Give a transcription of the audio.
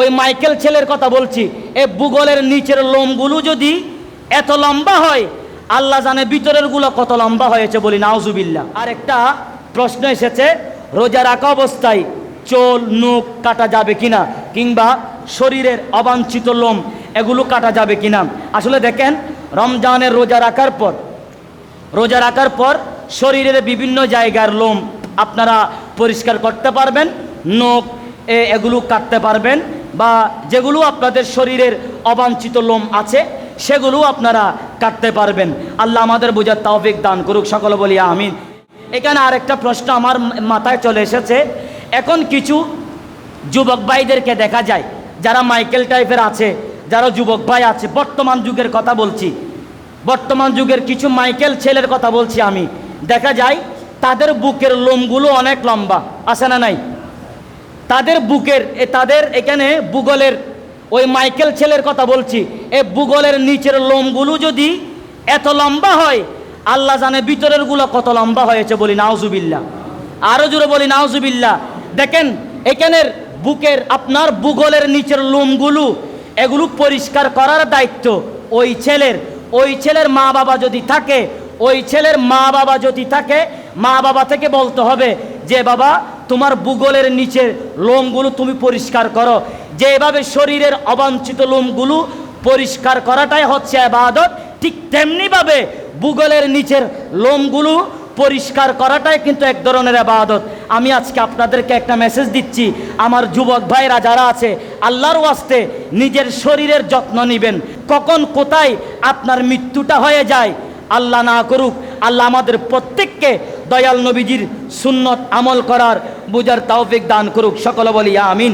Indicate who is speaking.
Speaker 1: ওই মাইকেল ছেলের কথা বলছি, এ ভূগোলের নিচের লোমগুলো যদি এত লম্বা হয়, আল্লাহ জানে ভিতরেরগুলো কত লম্বা হয়েছে বলি নাউজুবিল্লা আর একটা প্রশ্ন এসেছে, রোজা রাখা অবস্থায় চোল নুক কাটা যাবে কিনা, কিংবা শরীরের অবাঞ্ছিত লোম, এগুলো কাটা যাবে কিনা? আসলে দেখেন, রমজানের রোজা রাখার পর, রোজা রাখার পর শরীরের বিভিন্ন জায়গার লোম আপনারা পরিষ্কার করতে পারবেন, নখ, এ, এগুলো কাটতে পারবেন। বা যেগুলো আপনাদের শরীরের অবাঞ্ছিত লোম আছে, সেগুলো আপনারা কাটতে পারবেন। আল্লাহ আমাদের বোঝার তাওফিক দান করুক, সকলে বলি আমিন। এখানে আরেকটা প্রশ্ন আমার মাথায় চলে এসেছে। এখন কিছু যুবক ভাইদেরকে দেখা যায়, যারা মাইকেল টাইপের আছে, যারা যুবক ভাই আছে, বর্তমান যুগের কথা বলছি। বর্তমান যুগের কিছু মাইকেল ছেলের কথা বলছি আমি। দেখা যায়, তাদের বুকের লোমগুলো অনেক লম্বা, আছে না নাই? তাদের বুকের, এ তাদের এখানে ভূগোলের, ওই মাইকেল ছেলের কথা বলছি, এ ভূগোলের নিচের লোমগুলো যদি এত লম্বা হয়, আল্লাহ জানে ভিতরেরগুলো কত লম্বা হয়েছে বলি নাওজুবিল্লা আরও জোরে বলি নাওজুবিল্লা দেখেন, এখানের বুকের, আপনার ভূগোলের নিচের লোমগুলো, এগুলো পরিষ্কার করার দায়িত্ব ওই ছেলের। ওই ছেলের মা বাবা যদি থাকে, ওই ছেলের মা বাবা যদি থাকে মা বাবা থেকে বলতে হবে যে বাবা, তোমার ভূগোলের নিচের লোমগুলো তুমি পরিষ্কার করো। যেভাবে শরীরের অবাঞ্ছিত লোমগুলো পরিষ্কার করাটাই হচ্ছে আবাদত, ঠিক তেমনিভাবে ভূগোলের নিচের লোমগুলো পরিষ্কার করাটাই কিন্তু এক ধরনের আবাদত। আমি আজকে আপনাদেরকে একটা মেসেজ দিচ্ছি। আমার যুবক ভাইরা যারা আছে, আল্লাহর ওয়াস্তে নিজের শরীরের যত্ন নেবেন। কখন কোথায় আপনার মৃত্যুটা হয়ে যায়, আল্লাহ না করুক, আল্লাহ আমাদের প্রত্যেককে দয়াল নবীজির সুন্নত আমল করার বুঝার তাওফিক দান করুক সকল বলি আমিন।